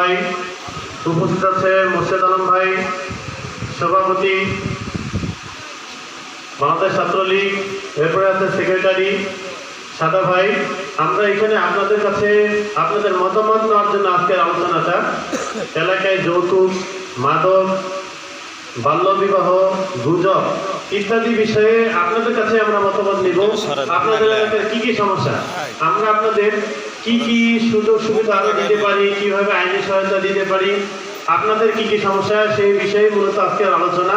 ভাই উপস্থিত আছে মোর্শেদ আলম ভাই সভাপতি বাংলাদেশ ছাত্রলীগ এরপরে আছে সেক্রেটারি সাদা ভাই। আমরা এখানে আপনাদের কাছে আপনাদের মতামত নেওয়ার জন্য আজকের আলোচনাটা। এলাকায় যৌতুক মাদক বাল্যবিবাহ গুজব ইত্যাদি বিষয়ে আপনাদের কাছে আমরা মতামত নিব। আপনাদের এলাকার কি কি সমস্যা? আমরা আপনাদের কি কি সুযোগ সুবিধা আমরা দিতে পারি, কীভাবে আইনি সহায়তা দিতে পারি, আপনাদের কি কি সমস্যা সেই বিষয়ে মূলত আজকের আলোচনা।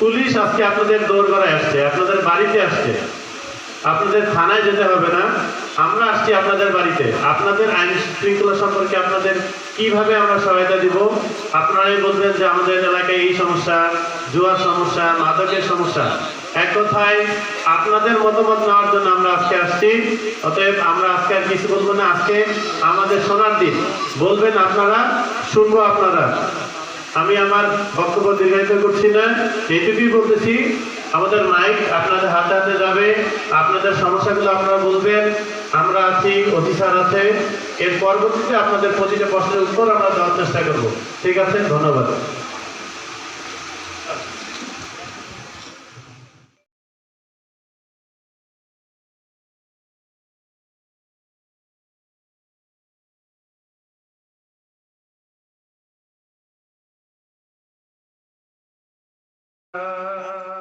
পুলিশ আজকে আপনাদের দৌড়গড়ায় আসছে, আপনাদের বাড়িতে আসছে। আপনাদের থানায় যেতে হবে না, আমরা আসছি আপনাদের বাড়িতে। আপনাদের আইন শৃঙ্খলা সম্পর্কে আপনাদের কীভাবে আমরা সহায়তা দিব, আপনারাই বলবেন যে আমাদের এলাকায় এই সমস্যা, জুয়ার সমস্যা, মাদকের সমস্যা। কথায় আপনাদের মতামত নেওয়ার জন্য আমরা আজকে আসছি। অতএব আমরা আজকে আর কিছু বলব না। আজকে আমাদের শোনার দিন। বলবেন আপনারা, শুনব আপনারা। আমি আমার বক্তব্য দীর্ঘায়িত করছি না। এইটুকুই বলতেছি, আমাদের মাইক আপনাদের হাতে হাতে যাবে। আপনাদের সমস্যাগুলো আপনারা বলবেন। আমরা আছি অফিসার আছে। এর পরবর্তীতে আপনাদের প্রতিটা প্রশ্নের উত্তর আমরা দেওয়ার চেষ্টা করব। ঠিক আছে? ধন্যবাদ। Uh...